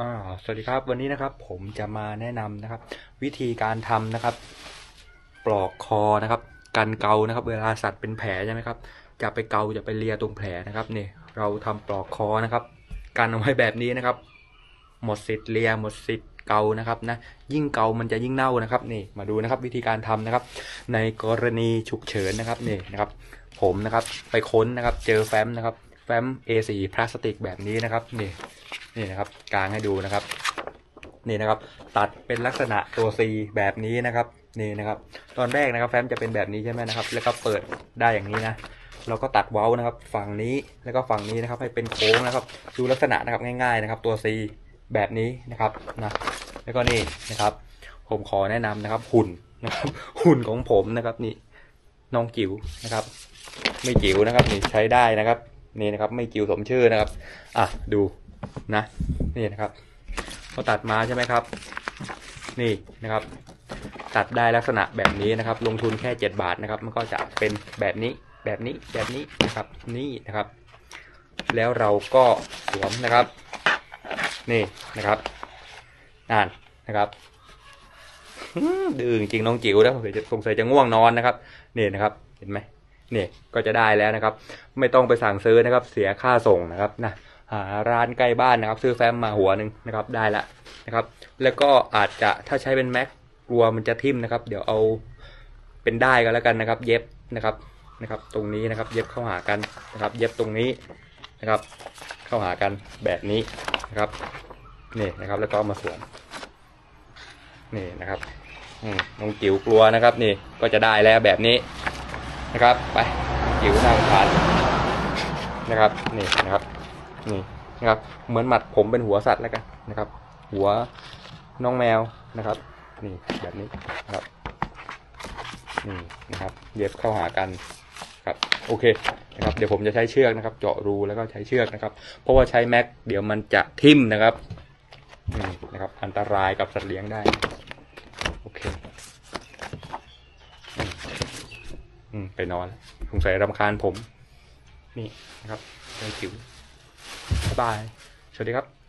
อ่าสวัสดีครับวันนี้นะครับผมจะมาแนะนำนะครับ วิธีการทำนะครับ ปลอกคอนะครับกันเกานะครับ เวลาสัตว์เป็นแผลใช่ไหมครับจะไปเกาจะไปเลียตรงแผลนะครับนี่เราทำปลอกคอนะครับกันเอาไว้แบบนี้นะครับ หมดสิทธิ์เลียหมดสิทธิ์เกานะครับนะยิ่งเกามันจะยิ่งเน่านะครับนี่มาดูนะครับวิธีการทำนะครับ ในกรณีฉุกเฉินนะครับนี่นะครับ ผมนะครับไปค้นนะครับ เจอแฟ้มนะครับ ฟ้ม A4 พลาสติกแบบนี้นะครับนี่นี่นะครับกางให้ดูนะครับ นี่นะครับ ตัดเป็นลักษณะตัว C แบบนี้นะครับนี่นะครับ ตอนแรกนะครับแฟ้มจะเป็นแบบนี้ใช่ไหมนะครับ แล้วก็เปิดได้อย่างนี้นะเราก็ตัดเว้านะครับ ฝั่งนี้แล้วก็ฝั่งนี้นะครับ ให้เป็นโค้งนะครับ ดูลักษณะนะครับง่าย ๆนะครับ ตัว C แบบนี้นะครับนะแล้วก็นี่นะครับ ผมขอแนะนำนะครับ หุ่นนะครับ หุ่นของผมนะครับนี่น้องจิ๋วนะครับ ไม่จิ๋วนะครับนี่ใช้ได้นะครับ นี่นะครับไม่จิ๋วสมชื่อนะครับ อะดูนะนี่นะครับพอตัดมาใช่ไหมครับ นี่นะครับ ตัดได้ลักษณะแบบนี้นะครับ ลงทุนแค่ 7 บาทนะครับ มันก็จะเป็นแบบนี้แบบนี้แบบนี้นะครับนี่นะครับ แล้วเราก็สวมนะครับ นี่นะครับนั่นนะครับดื้อจริงน้องจิ๋วนะสงสัยจะสงสัยจะง่วงนอนนะครับ นี่นะครับ เห็นไหม เนี่ยก็จะได้แล้วนะครับ ไม่ต้องไปสั่งซื้อนะครับ เสียค่าส่งนะครับนะหาร้านใกล้บ้านนะครับ ซื้อแฟ้มมาหัวหนึ่งนะครับได้ละนะครับ แล้วก็อาจจะถ้าใช้เป็นแม็กกลัวมันจะทิ่มนะครับ เดี๋ยวเอาเป็นได้ก็แล้วกันนะครับ เย็บนะครับนะครับ ตรงนี้นะครับ เย็บเข้าหากันนะครับ เย็บตรงนี้นะครับ เข้าหากันแบบนี้นะครับนี่นะครับ แล้วก็มาสวมนี่นะครับอืมน้องจิ๋วกลัวนะครับ นี่ก็จะได้แล้วแบบนี้ นะครับ ไปจิ๋วนั่งทานนะครับนี่นะครับนี่นะครับ เหมือนหมัดผมเป็นหัวสัตว์แล้วกันนะครับ หัวน้องแมวนะครับ นี่แบบนี้นะครับนี่นะครับเย็บเข้าหากันครับโอเคนะครับเดี๋ยวผมจะใช้เชือกนะครับ เจาะรูแล้วก็ใช้เชือกนะครับ เพราะว่าใช้แม็กเดี๋ยวมันจะทิ่มนะครับนี่นะครับ อันตรายกับสัตว์เลี้ยงได้ อืมไปนอนแล้วสงสัยรำคาญผม นี่นะครับเจ้าจิ๋วบาย สวัสดีครับ